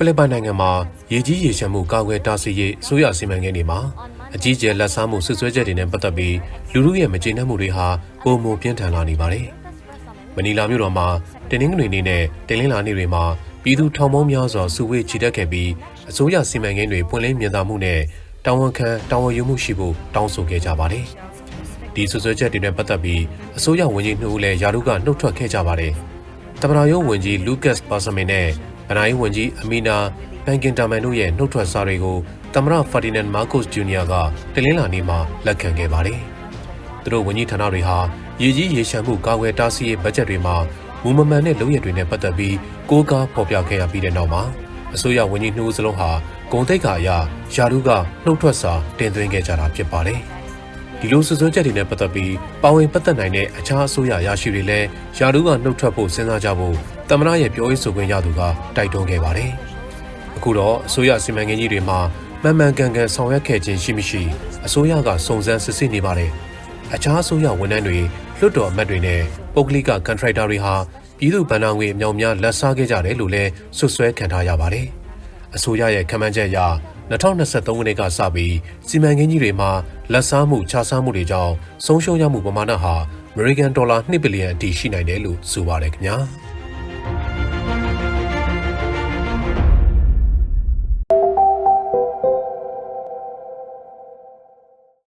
ဖိလစ်ပိုင်နိုင်ငံမှာရေကြီးရေရှမ်းမှုကာကွယ်တားဆီးရေးအစိုးရစီမံကိန်းတွေမှာအကြီးအကျယ်လက်စားမှုဆွဆွဲချက်တွေနဲ့ပတ်သက်ပြီးလူလူရဲ့မကျေနပ်မှုတွေဟာပုံမပြင်းထန်လာနေပါတယ်။မနီလာမြို့တော်မှာတင်းနှင်းငွေနေနဲ့တင်းလင်းလာနေတွေမှာပြည်သူထောင်ပေါင်းများစွာစုဝေးချီတက်ခဲ့ပြီးအစိုးရစီမံကိန်းတွေပွင့်လင်းမြင်သာမှုနဲ့တာဝန်ခံတာဝန်ယူမှုရှိဖို့တောင်းဆိုခဲ့ကြပါတယ်။ဒီဆွဆွဲချက်တွေနဲ့ပတ်သက်ပြီးအစိုးရဝန်ကြီးနှစ်ဦးလည်းယာရုကနှုတ်ထွက်ခဲ့ကြပါတယ်။တမနာယုံဝန်ကြီးလူးကတ်ပါဆမင်နဲ့ ဗနာယီဝန်ကြီးအမီနာဘန်ကင်တာမန်တို့ရဲ့နှုတ်ထွက်စာတွေကိုသမရဖာဒီနန်မာကုစ်ဂျူနီယာကတလင်းလာနေမှာလက်ခံခဲ့ပါတယ်။သူတို့ဝန်ကြီးဌာနတွေဟာရေကြီးရေရှမ်းမှုကာကွယ်တားဆီးရေးဘတ်ဂျက်တွေမှာမူမမှန်တဲ့လုပ်ရတွေနဲ့ပတ်သက်ပြီးကိုးကားဖော်ပြခဲ့ရပြီးတဲ့နောက်မှာအစိုးရဝန်ကြီးနှုတ်စလုံးဟာဂုံတိတ်ခါအရယာရုကနှုတ်ထွက်စာတင်သွင်းခဲ့ကြတာဖြစ်ပါတယ်။ဒီလိုဆွဆွဲချက်တွေနဲ့ပတ်သက်ပြီးပါဝင်ပတ်သက်နိုင်တဲ့အခြားအစိုးရရရှိတွေလည်းယာရုကနှုတ်ထွက်ဖို့စဉ်းစားကြဖို့ တမနာရဲ့ပြောရေးဆိုခွင့်ရသူကတိုက်တွန်းခဲ့ပါတယ်။အခုတော့အစိုးရစီမံကိန်းကြီးတွေမှာမှန်မှန်ကန်ကန်ဆောင်ရွက်ခဲ့ခြင်းရှိမရှိအစိုးရကစုံစမ်းစစ်ဆေးနေပါတယ်။အခြားအစိုးရဝန်ထမ်းတွေလွှတ်တော်အမတ်တွေနဲ့ပုဂ္ဂလိကကန်ထရိုက်တာတွေဟာပြည်သူ့ဗဏ္ဍာငွေအမြောက်များလက်စားခဲ့ကြတယ်လို့လည်းဆွဆွဲခံထားရပါတယ်။အစိုးရရဲ့ခန့်မှန်းချက်အရ2023ခုနှစ်ကစပြီးစီမံကိန်းကြီးတွေမှာလက်စားမှုခြားစားမှုတွေကြောင့်ဆုံးရှုံးရမှုပမာဏဟာအမေရိကန်ဒေါ်လာ2ဘီလီယံအထိရှိနိုင်တယ်လို့ဆိုပါတယ်ခင်ဗျာ။